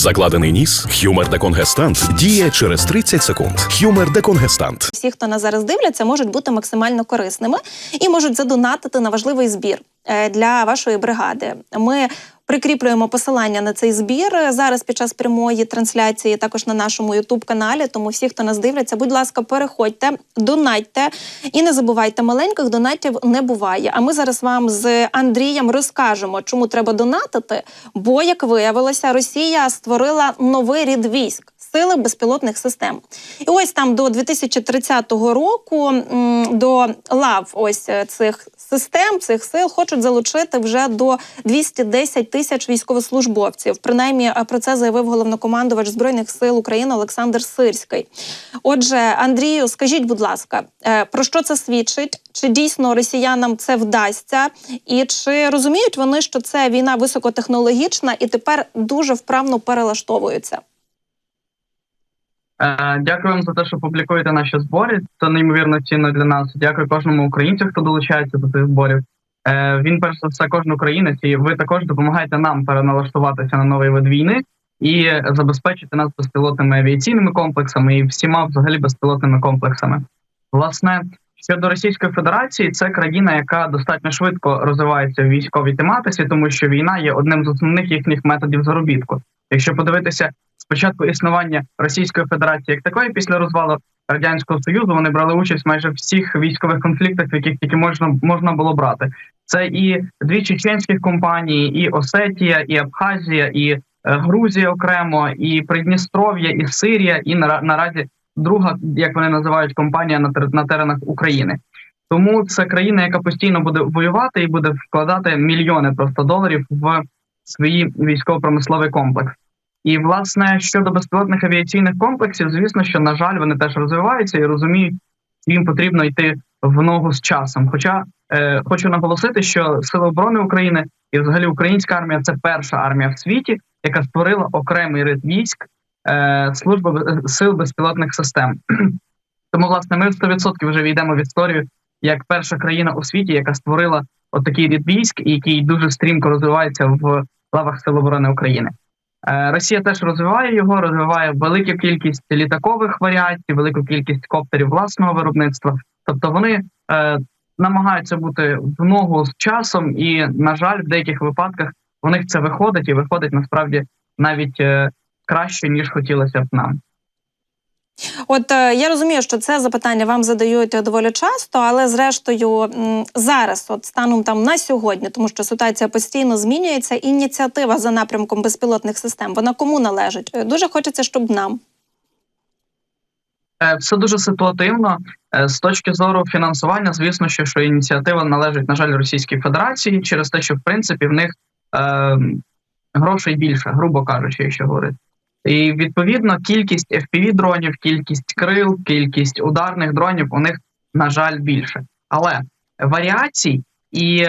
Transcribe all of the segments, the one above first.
Закладений ніс, хюмер деконгестант діє через 30 секунд. Хюмер деконгестант. всі, хто нас зараз дивляться, можуть бути максимально корисними і можуть задонатити на важливий збір е, для вашої бригади. Ми прикріплюємо посилання на цей збір зараз під час прямої трансляції, також на нашому Ютуб каналі. Тому всі, хто нас дивляться, будь ласка, переходьте, донатьте і не забувайте, маленьких донатів не буває. А ми зараз вам з Андрієм розкажемо, чому треба донатити. Бо, як виявилося, Росія створила новий рід військ. Сили безпілотних систем. І ось там до 2030 року до лав ось е, цих систем, цих сил хочуть залучити вже до 210 тисяч військовослужбовців. Принаймні е, про це заявив головнокомандувач збройних сил України Олександр Сирський. Отже, Андрію, скажіть, будь ласка, е, про що це свідчить? Чи дійсно росіянам це вдасться? І чи розуміють вони, що це війна високотехнологічна і тепер дуже вправно перелаштовуються? Е, Дякую вам за те, що публікуєте наші збори. Це неймовірно цінно для нас. Дякую кожному українцю, хто долучається до цих зборів. Е, Він перш за все кожен українець, і ви також допомагаєте нам переналаштуватися на новий вид війни і забезпечити нас безпілотними авіаційними комплексами і всіма взагалі безпілотними комплексами. Власне, щодо Російської Федерації, це країна, яка достатньо швидко розвивається в військовій тематиці, тому що війна є одним з основних їхніх методів заробітку. Якщо подивитися спочатку існування Російської Федерації як такої, після розвалу радянського союзу вони брали участь майже в всіх військових конфліктах, в яких тільки можна можна було брати. Це і дві чеченських компанії, і Осетія, і Абхазія, і е, Грузія окремо, і Придністров'я, і Сирія, і на, наразі друга, як вони називають, компанія на на теренах України. Тому це країна, яка постійно буде воювати і буде вкладати мільйони просто доларів в свій військово-промисловий комплекс. І власне щодо безпілотних авіаційних комплексів, звісно, що на жаль, вони теж розвиваються і розуміють, що їм потрібно йти в ногу з часом. Хоча е, хочу наголосити, що Сили оборони України і взагалі українська армія це перша армія в світі, яка створила окремий рид військ е, служби сил безпілотних систем. Тому, власне, ми в 100% вже війдемо в історію як перша країна у світі, яка створила отакий рід військ, який дуже стрімко розвивається в лавах Сил оборони України. Е, Росія теж розвиває його, розвиває велику кількість літакових варіацій, велику кількість коптерів власного виробництва. Тобто вони е, намагаються бути в ногу з часом, і на жаль, в деяких випадках у них це виходить і виходить насправді навіть е, краще ніж хотілося б нам. От е, я розумію, що це запитання вам задають е, доволі часто, але зрештою зараз, от станом там на сьогодні, тому що ситуація постійно змінюється. Ініціатива за напрямком безпілотних систем вона кому належить? Е, Дуже хочеться, щоб нам. Все дуже ситуативно з точки зору фінансування. Звісно, що, що ініціатива належить, на жаль, Російській Федерації через те, що в принципі в них е, грошей більше, грубо кажучи, якщо говорити. І відповідно кількість fpv дронів, кількість крил, кількість ударних дронів у них на жаль більше. Але варіацій і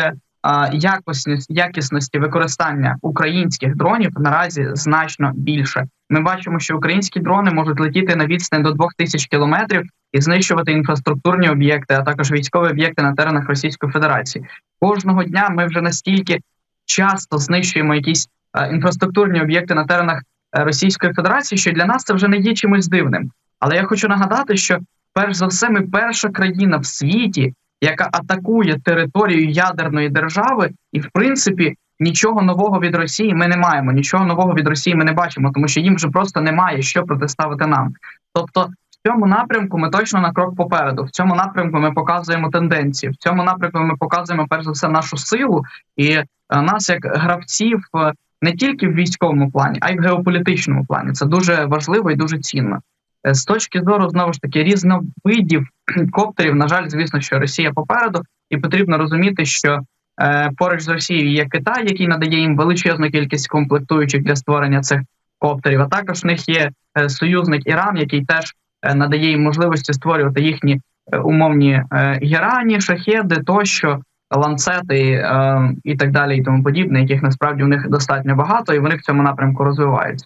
якісність, якісності використання українських дронів наразі значно більше. Ми бачимо, що українські дрони можуть летіти на відстань до 2000 кілометрів і знищувати інфраструктурні об'єкти, а також військові об'єкти на теренах Російської Федерації. Кожного дня ми вже настільки часто знищуємо якісь інфраструктурні об'єкти на теренах Російської Федерації, що для нас це вже не є чимось дивним. Але я хочу нагадати, що перш за все, ми перша країна в світі, яка атакує територію ядерної держави, і в принципі нічого нового від Росії ми не маємо. Нічого нового від Росії ми не бачимо, тому що їм вже просто немає що протиставити нам. Тобто, в цьому напрямку ми точно на крок попереду. В цьому напрямку ми показуємо тенденції. В цьому напрямку ми показуємо перш за все нашу силу і е, нас як гравців е, не тільки в військовому плані, а й в геополітичному плані. Це дуже важливо і дуже цінно. Е, З точки зору знову ж таки різновидів коптерів, на жаль, звісно, що Росія попереду, і потрібно розуміти, що е, поруч з Росією є Китай, який надає їм величезну кількість комплектуючих для створення цих коптерів. А також в них є е, союзник Іран, який теж е, надає їм можливості створювати їхні е, умовні е, герані, шахеди тощо. Ланцети е, і так далі, і тому подібне, яких насправді у них достатньо багато, і вони в цьому напрямку розвиваються.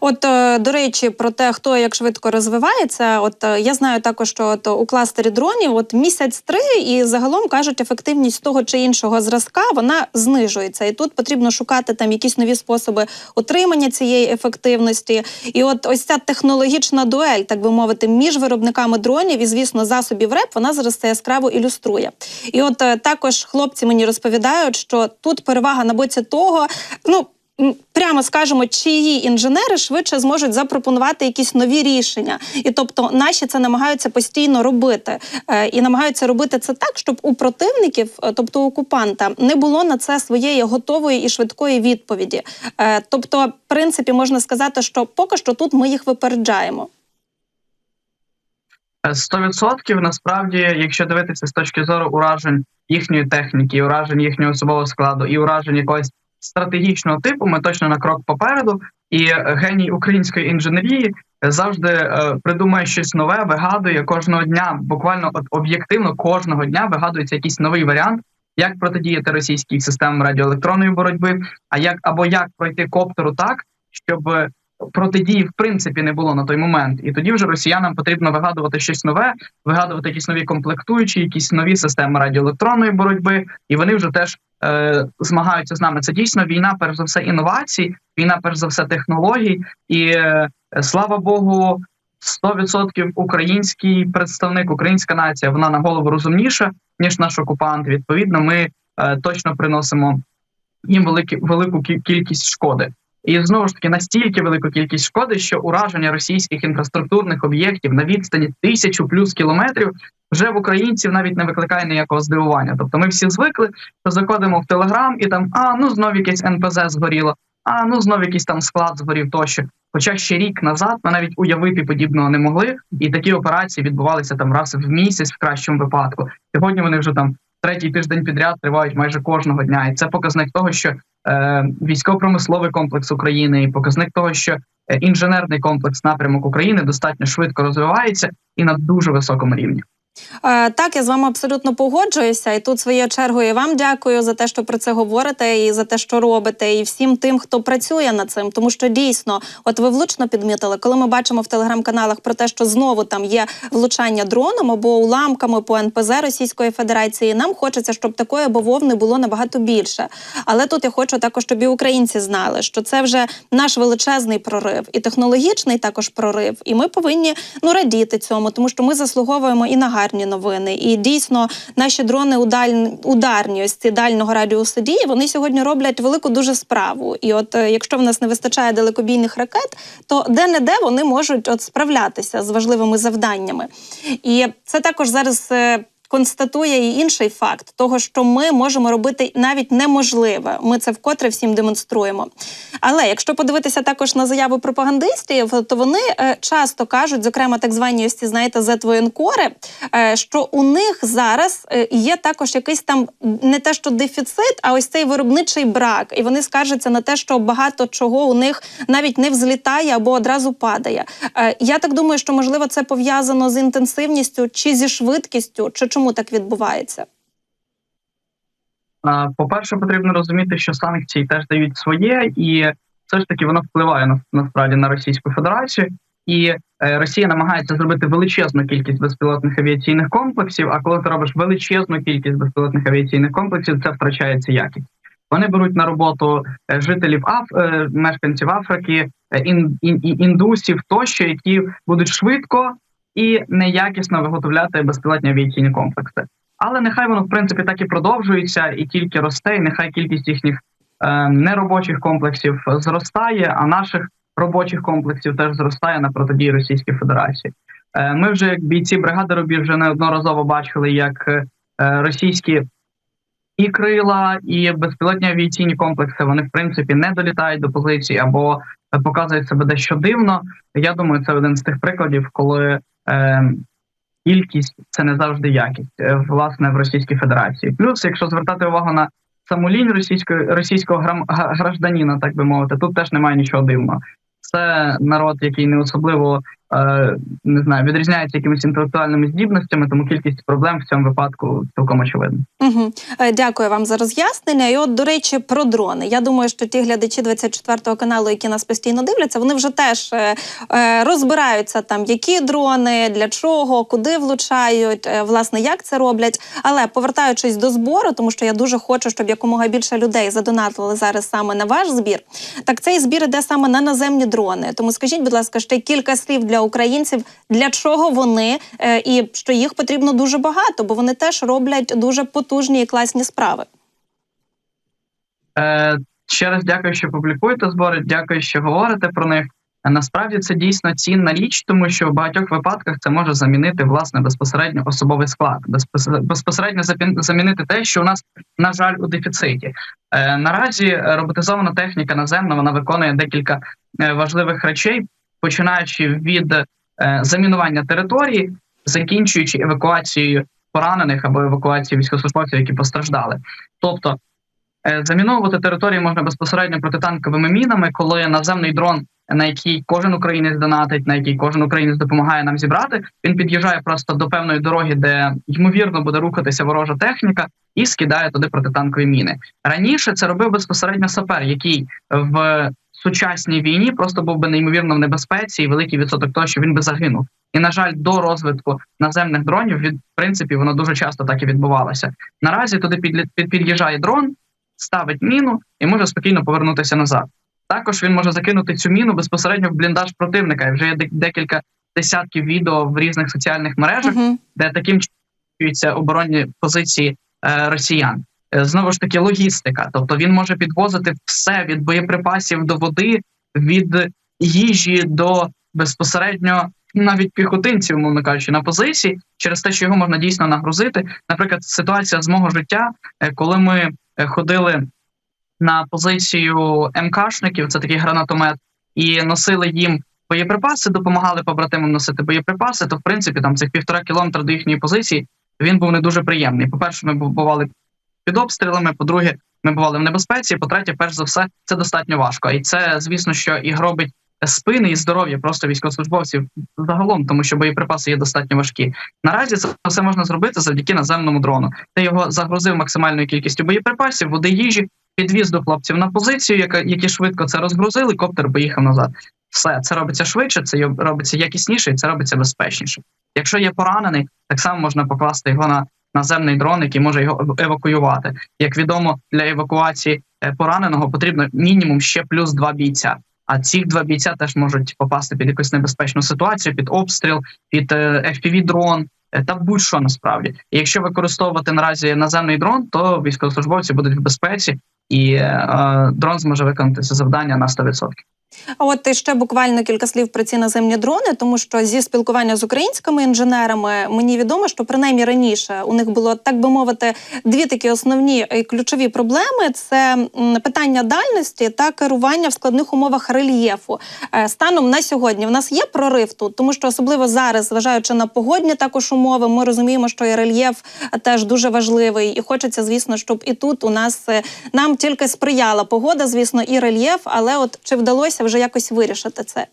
От е, до речі, про те, хто як швидко розвивається. От е, я знаю також, що от у кластері дронів от місяць три, і загалом кажуть, ефективність того чи іншого зразка вона знижується. І тут потрібно шукати там якісь нові способи отримання цієї ефективності. І от ось ця технологічна дуель, так би мовити, між виробниками дронів і звісно засобів РЕП, вона зараз це яскраво ілюструє. І от е, також хлопці мені розповідають, що тут перевага на боці того, ну. Прямо скажемо, чиї інженери швидше зможуть запропонувати якісь нові рішення, і тобто наші це намагаються постійно робити, Е, і намагаються робити це так, щоб у противників, е, тобто окупанта, не було на це своєї готової і швидкої відповіді. Е, Тобто, в принципі, можна сказати, що поки що тут ми їх випереджаємо. Е, 100% насправді, якщо дивитися з точки зору уражень їхньої техніки, уражень їхнього особового складу і уражень якогось стратегічного типу, ми точно на крок попереду. І геній української інженерії завжди е, придумує щось нове, вигадує кожного дня, буквально от об'єктивно кожного дня вигадується якийсь новий варіант, як протидіяти російській системам радіоелектронної боротьби, а як або як пройти коптеру так, щоб е, протидії в принципі не було на той момент. І тоді вже росіянам потрібно вигадувати щось нове, вигадувати якісь нові комплектуючі, якісь нові системи радіоелектронної боротьби, і вони вже теж змагаються з нами. Це дійсно війна, перш за все, інновацій, війна, перш за все, технологій. І е, слава Богу, 100% український представник, українська нація, вона на голову розумніша ніж наш окупант. Відповідно, ми е, точно приносимо їм великі, велику кі- кількість шкоди. І знову ж таки настільки велику кількість шкоди, що ураження російських інфраструктурних об'єктів на відстані тисячу плюс кілометрів вже в українців навіть не викликає ніякого здивування. Тобто ми всі звикли, що заходимо в Телеграм і там а ну знов якесь НПЗ згоріло, а ну знов якийсь там склад згорів тощо. Хоча ще рік назад ми навіть уявити подібного не могли, і такі операції відбувалися там раз в місяць в кращому випадку. Сьогодні вони вже там третій тиждень підряд тривають майже кожного дня, і це показник того, що е, військово-промисловий комплекс України, і показник того, що е, інженерний комплекс напрямок України достатньо швидко розвивається і на дуже високому рівні. Е, Так, я з вами абсолютно погоджуюся. І тут своєю чергою вам дякую за те, що про це говорите, і за те, що робите, і всім тим, хто працює над цим. Тому що дійсно, от ви влучно підмітили, коли ми бачимо в телеграм-каналах про те, що знову там є влучання дроном або уламками по НПЗ Російської Федерації. Нам хочеться, щоб такої бавовни було набагато більше. Але тут я хочу також, щоб і українці знали, що це вже наш величезний прорив, і технологічний також прорив. І ми повинні ну радіти цьому, тому що ми заслуговуємо і на гарні новини. І дійсно наші дрони удаль... ударні, ось ці дальнього радіусу дії, вони сьогодні роблять велику дуже справу. І от е, якщо в нас не вистачає далекобійних ракет, то де-не-де вони можуть от справлятися з важливими завданнями. І це також зараз. Констатує і інший факт того, що ми можемо робити навіть неможливе. Ми це вкотре всім демонструємо. Але якщо подивитися також на заяви пропагандистів, то вони е, часто кажуть, зокрема так звані ось ці, знаєте, зетвоєнкори, е, що у них зараз е, є також якийсь там не те, що дефіцит, а ось цей виробничий брак. І вони скаржаться на те, що багато чого у них навіть не взлітає або одразу падає. Я так думаю, що можливо це пов'язано з інтенсивністю чи зі швидкістю, чи чому так відбувається. По-перше, потрібно розуміти, що санкції теж дають своє, і все ж таки воно впливає на насправді на Російську Федерацію. І е, Росія намагається зробити величезну кількість безпілотних авіаційних комплексів. А коли ти робиш величезну кількість безпілотних авіаційних комплексів, це втрачається якість. Вони беруть на роботу е, жителів Аф... е, мешканців Африки, ін- індусів тощо, які будуть швидко і неякісно виготовляти безпілотні авіаційні комплекси. Але нехай воно в принципі так і продовжується, і тільки росте, і нехай кількість їхніх е, неробочих комплексів зростає, а наших робочих комплексів теж зростає на протидії Російській Федерації. Е, ми вже як бійці бригади Рубіж вже неодноразово бачили, як е, російські і крила, і безпілотні авіаційні комплекси вони в принципі не долітають до позицій або е, показують себе дещо дивно. Я думаю, це один з тих прикладів, коли кількість це не завжди якість, е, власне, в Російській Федерації. Плюс, якщо звертати увагу на саму лінь російської російського грам, гражданина, так би мовити, тут теж немає нічого дивного. Це народ, який не особливо не знаю, відрізняється якимись інтелектуальними здібностями, тому кількість проблем в цьому випадку цілком очевидна. Угу. Дякую вам за роз'яснення. І от, до речі, про дрони. Я думаю, що ті глядачі 24 каналу, які нас постійно дивляться, вони вже теж е, е, розбираються там, які дрони, для чого, куди влучають, е, власне, як це роблять. Але повертаючись до збору, тому що я дуже хочу, щоб якомога більше людей задонатили зараз саме на ваш збір. Так цей збір іде саме на наземні дрони. Тому скажіть, будь ласка, ще кілька слів для українців, для чого вони е, і що їх потрібно дуже багато, бо вони теж роблять дуже потужні і класні справи. Е, ще раз дякую, що публікуєте збори. Дякую, що говорите про них. Насправді це дійсно цінна річ, тому що в багатьох випадках це може замінити власне безпосередньо особовий склад, безпос- безпосередньо замінити те, що у нас на жаль у дефіциті. Е, наразі роботизована техніка наземна вона виконує декілька е, важливих речей, починаючи від е, замінування території, закінчуючи евакуацією поранених або евакуацією військовослужбовців, які постраждали. Тобто Е, Заміновувати території можна безпосередньо протитанковими мінами, коли наземний дрон, на який кожен українець донатить, на який кожен українець допомагає нам зібрати, він під'їжджає просто до певної дороги, де ймовірно буде рухатися ворожа техніка, і скидає туди протитанкові міни. Раніше це робив безпосередньо сапер, який в сучасній війні просто був би неймовірно в небезпеці і великий відсоток того, що він би загинув. І на жаль, до розвитку наземних дронів від в принципі воно дуже часто так і відбувалося. Наразі туди під, під'їжджає дрон ставить міну і може спокійно повернутися назад. Також він може закинути цю міну безпосередньо в бліндаж противника. І вже є декілька десятків відео в різних соціальних мережах, Угу. де таким чином оборонні позиції е, росіян. Е, Знову ж таки, логістика. Тобто він може підвозити все від боєприпасів до води, від їжі до безпосередньо навіть піхотинців, умовно кажучи, на позиції через те, що його можна дійсно нагрузити. Наприклад, ситуація з мого життя, е, коли ми е, ходили на позицію МКшників, це такий гранатомет, і носили їм боєприпаси, допомагали побратимам носити боєприпаси, то в принципі там цих півтора кілометра до їхньої позиції він був не дуже приємний. По-перше, ми бували під обстрілами. По-друге, ми бували в небезпеці. По-третє, перш за все, це достатньо важко. І це, звісно, що і робить спини і здоров'я просто військовослужбовців загалом, тому що боєприпаси є достатньо важкі. Наразі це все можна зробити завдяки наземному дрону. Ти його загрузив максимальною кількістю боєприпасів, води їжі, підвіз до хлопців на позицію, яка які швидко це розгрузили. Коптер поїхав назад. Все це робиться швидше, це робиться якісніше, і це робиться безпечніше. Якщо є поранений, так само можна покласти його на наземний дрон, який може його евакуювати. Як відомо, для евакуації е, пораненого потрібно мінімум ще плюс два бійця. А ці два бійця теж можуть попасти під якусь небезпечну ситуацію, під обстріл, під е, fpv дрон е, та будь-що насправді. Якщо використовувати наразі наземний дрон, то військовослужбовці будуть в безпеці, і е, дрон зможе виконати це завдання на 100%. А от ще буквально кілька слів про ці наземні дрони, тому що зі спілкування з українськими інженерами мені відомо, що принаймні раніше у них було так би мовити дві такі основні ключові проблеми: це питання дальності та керування в складних умовах рельєфу. Е, Станом на сьогодні в нас є прорив тут, тому що особливо зараз, зважаючи на погодні також умови, ми розуміємо, що і рельєф теж дуже важливий, і хочеться, звісно, щоб і тут у нас е, нам тільки сприяла погода, звісно, і рельєф. Але от чи вдалося вже якось вирішити це?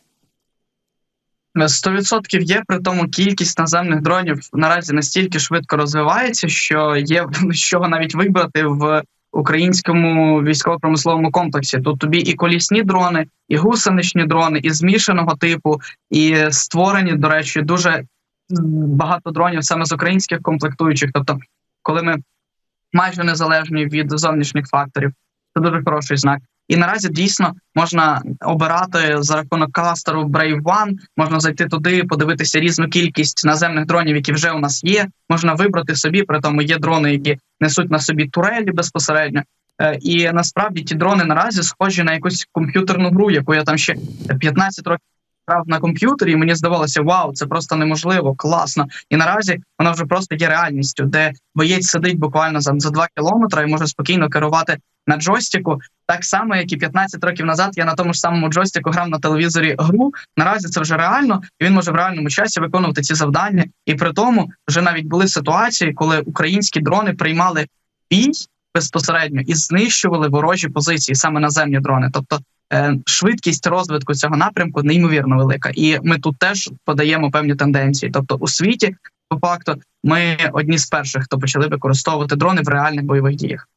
100% є, при тому кількість наземних дронів наразі настільки швидко розвивається, що є з чого навіть вибрати в українському військово-промисловому комплексі. Тут тобі і колісні дрони, і гусеничні дрони, і змішаного типу, і створені, до речі, дуже багато дронів саме з українських комплектуючих. Тобто, коли ми майже незалежні від зовнішніх факторів, це дуже хороший знак. І наразі дійсно можна обирати за рахунок кластеру Brave One, можна зайти туди, подивитися різну кількість наземних дронів, які вже у нас є. Можна вибрати собі, при тому є дрони, які несуть на собі турелі безпосередньо. Е, І насправді ті дрони наразі схожі на якусь комп'ютерну гру, яку я там ще 15 років грав на комп'ютері, і мені здавалося, вау, це просто неможливо, класно. І наразі вона вже просто є реальністю, де боєць сидить буквально за, за 2 кілометри і може спокійно керувати на джойстику. Так само, як і 15 років назад, я на тому ж самому джойстику грав на телевізорі гру. Наразі це вже реально, і він може в реальному часі виконувати ці завдання. І при тому вже навіть були ситуації, коли українські дрони приймали бій безпосередньо і знищували ворожі позиції, саме наземні дрони. Тобто е, швидкість розвитку цього напрямку неймовірно велика, і ми тут теж подаємо певні тенденції. Тобто, у світі, по факту, ми одні з перших, хто почали використовувати дрони в реальних бойових діях.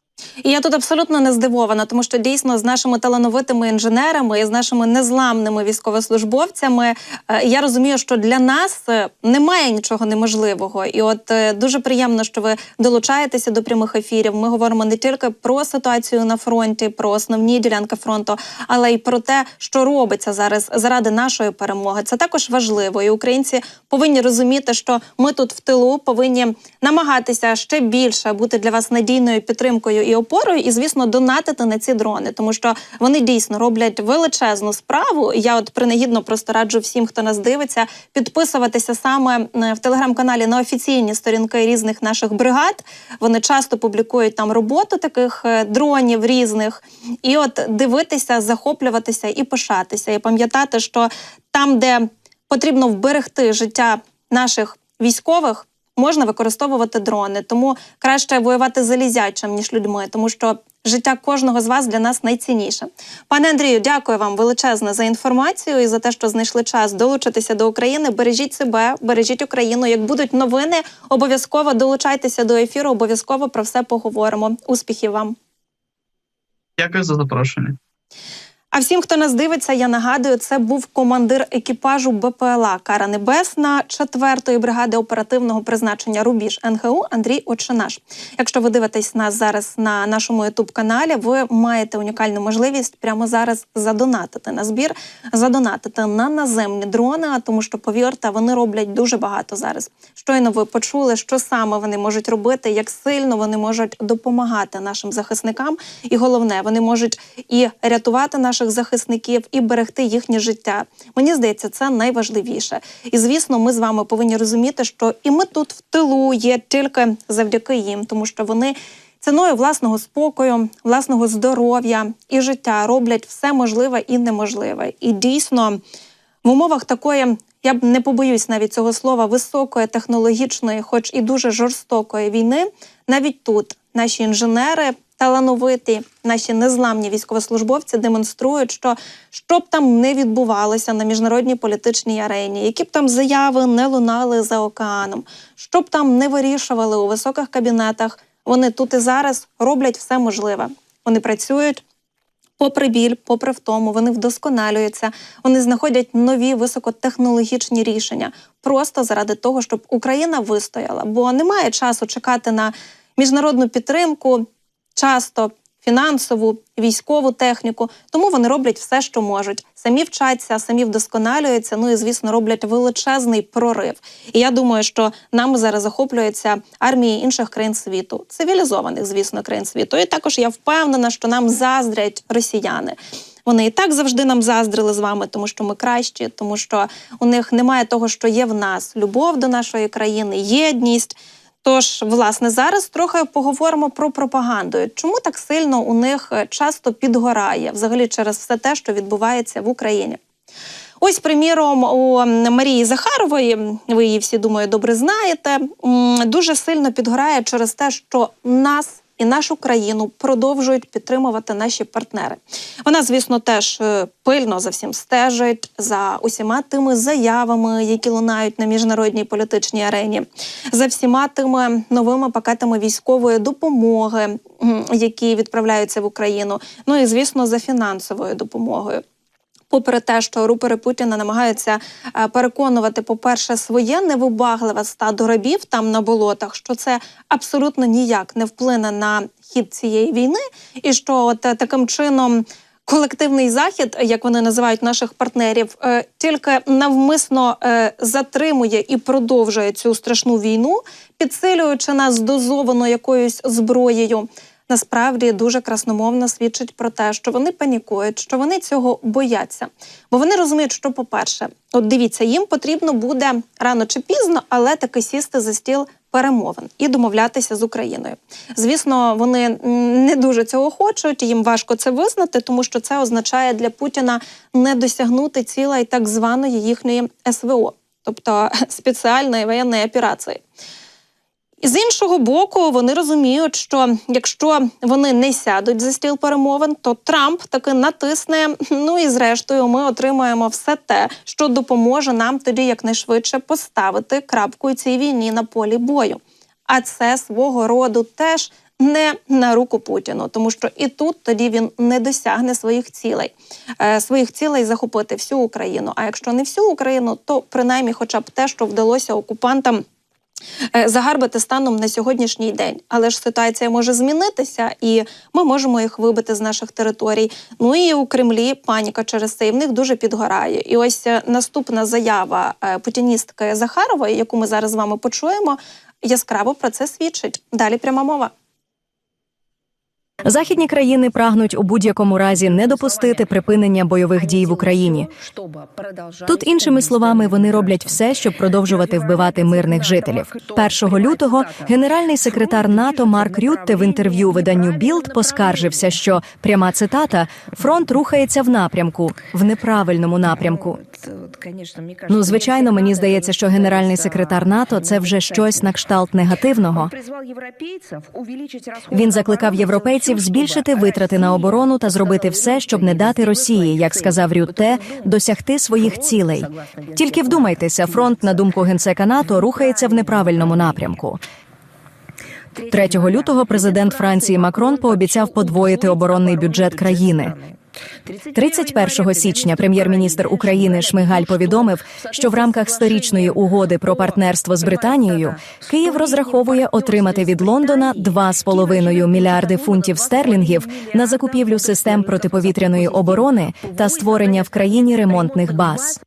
І я тут абсолютно не здивована, тому що дійсно з нашими талановитими інженерами і з нашими незламними військовослужбовцями е, я розумію, що для нас е, немає нічого неможливого. І от е, дуже приємно, що ви долучаєтеся до прямих ефірів. Ми говоримо не тільки про ситуацію на фронті, про основні ділянки фронту, але й про те, що робиться зараз заради нашої перемоги. Це також важливо. І українці повинні розуміти, що ми тут в тилу повинні намагатися ще більше бути для вас надійною підтримкою і опорою, і звісно, донатити на ці дрони, тому що вони дійсно роблять величезну справу. Я от принагідно просто раджу всім, хто нас дивиться, підписуватися саме е, в телеграм-каналі на офіційні сторінки різних наших бригад. Вони часто публікують там роботу таких е, дронів різних, і от дивитися, захоплюватися і пишатися, і пам'ятати, що там, де потрібно вберегти життя наших військових. Можна використовувати дрони, тому краще воювати залізячим ніж людьми, тому що життя кожного з вас для нас найцінніше. Пане Андрію, дякую вам величезне за інформацію і за те, що знайшли час долучитися до України. Бережіть себе, бережіть Україну. Як будуть новини, обов'язково долучайтеся до ефіру. Обов'язково про все поговоримо. Успіхів вам! Дякую за запрошення. А всім, хто нас дивиться, я нагадую, це був командир екіпажу БПЛА Кара Небесна 4-ї бригади оперативного призначення Рубіж НГУ Андрій Очинаш. Якщо ви дивитесь нас зараз на нашому ютуб каналі, ви маєте унікальну можливість прямо зараз задонатити на збір, задонатити на наземні дрони, тому що повірте, вони роблять дуже багато зараз. Щойно ви почули, що саме вони можуть робити, як сильно вони можуть допомагати нашим захисникам, і головне, вони можуть і рятувати наших захисників, і берегти їхнє життя. Мені здається, це найважливіше. І звісно, ми з вами повинні розуміти, що і ми тут в тилу є тільки завдяки їм, тому що вони. Ціною власного спокою, власного здоров'я і життя роблять все можливе і неможливе. І дійсно, в умовах такої, я б не побоюсь навіть цього слова, високої технологічної, хоч і дуже жорстокої війни, навіть тут наші інженери талановиті, наші незламні військовослужбовці демонструють, що що б там не відбувалося на міжнародній політичній арені, які б там заяви не лунали за океаном, що б там не вирішували у високих кабінетах. Вони тут і зараз роблять все можливе. Вони працюють. Попри біль, попри втому, вони вдосконалюються, вони знаходять нові високотехнологічні рішення просто заради того, щоб Україна вистояла. Бо немає часу чекати на міжнародну підтримку, часто фінансову, військову техніку. Тому вони роблять все, що можуть. Самі вчаться, самі вдосконалюються. Ну і звісно, роблять величезний прорив. І я думаю, що нами зараз захоплюються армії інших країн світу, цивілізованих, звісно, країн світу. І також я впевнена, що нам заздрять росіяни. Вони і так завжди нам заздрили з вами, тому що ми кращі, тому що у них немає того, що є в нас: любов до нашої країни, єдність. Тож, власне, зараз трохи поговоримо про пропаганду. Чому так сильно у них е, часто підгорає взагалі через все те, що відбувається в Україні? Ось, приміром, у Марії Захарової, ви її всі думаю, добре знаєте, дуже сильно підгорає через те, що нас і нашу країну продовжують підтримувати наші партнери. Вона, звісно, теж е, пильно за всім стежить за усіма тими заявами, які лунають на міжнародній політичній арені, за всіма тими новими пакетами військової допомоги, які відправляються в Україну. Ну і звісно, за фінансовою допомогою. Попри те, що рупори Путіна намагаються е, переконувати, по-перше, своє невибагливе стадо рабів там на болотах, що це абсолютно ніяк не вплине на хід цієї війни, і що от е, таким чином. Колективний захід, як вони називають наших партнерів, е, тільки навмисно затримує і продовжує цю страшну війну, підсилюючи нас дозовано якоюсь зброєю насправді дуже красномовно свідчить про те, що вони панікують, що вони цього бояться. Бо вони розуміють, що, по-перше, от дивіться, їм потрібно буде рано чи пізно, але таки сісти за стіл. Перемовин і домовлятися з Україною. Звісно, вони не дуже цього хочуть. Їм важко це визнати, тому що це означає для Путіна не досягнути цілей так званої їхньої СВО, тобто спеціальної воєнної операції. З іншого боку, вони розуміють, що якщо вони не сядуть за стіл перемовин, то Трамп таки натисне. Ну і зрештою, ми отримаємо все те, що допоможе нам тоді якнайшвидше поставити крапку цій війні на полі бою. А це свого роду теж не на руку Путіну, тому що і тут тоді він не досягне своїх цілей, е, своїх цілей захопити всю Україну. А якщо не всю Україну, то принаймні, хоча б те, що вдалося окупантам. Е, Загарбати станом на сьогоднішній день, але ж ситуація може змінитися, і ми можемо їх вибити з наших територій. Ну і у Кремлі паніка через це і в них дуже підгорає. І ось е, наступна заява е, путіністки Захарової, яку ми зараз з вами почуємо, яскраво про це свідчить. Далі пряма мова. Західні країни прагнуть у будь-якому разі не допустити припинення бойових дій в Україні. Тут іншими словами вони роблять все, щоб продовжувати вбивати мирних жителів. 1 лютого генеральний секретар НАТО Марк Рютте в інтерв'ю виданню Білд поскаржився, що пряма цитата фронт рухається в напрямку, в неправильному напрямку. Ну, звичайно, мені здається, що генеральний секретар НАТО це вже щось на кшталт негативного. Він закликав європейців збільшити витрати на оборону та зробити все, щоб не дати Росії, як сказав Рютте, досягти своїх цілей. Тільки вдумайтеся, фронт, на думку генсека НАТО, рухається в неправильному напрямку. 3 лютого президент Франції Макрон пообіцяв подвоїти оборонний бюджет країни. 31 січня прем'єр-міністр України Шмигаль повідомив, що в рамках сторічної угоди про партнерство з Британією Київ розраховує отримати від Лондона 2,5 мільярди фунтів стерлінгів на закупівлю систем протиповітряної оборони та створення в країні ремонтних баз.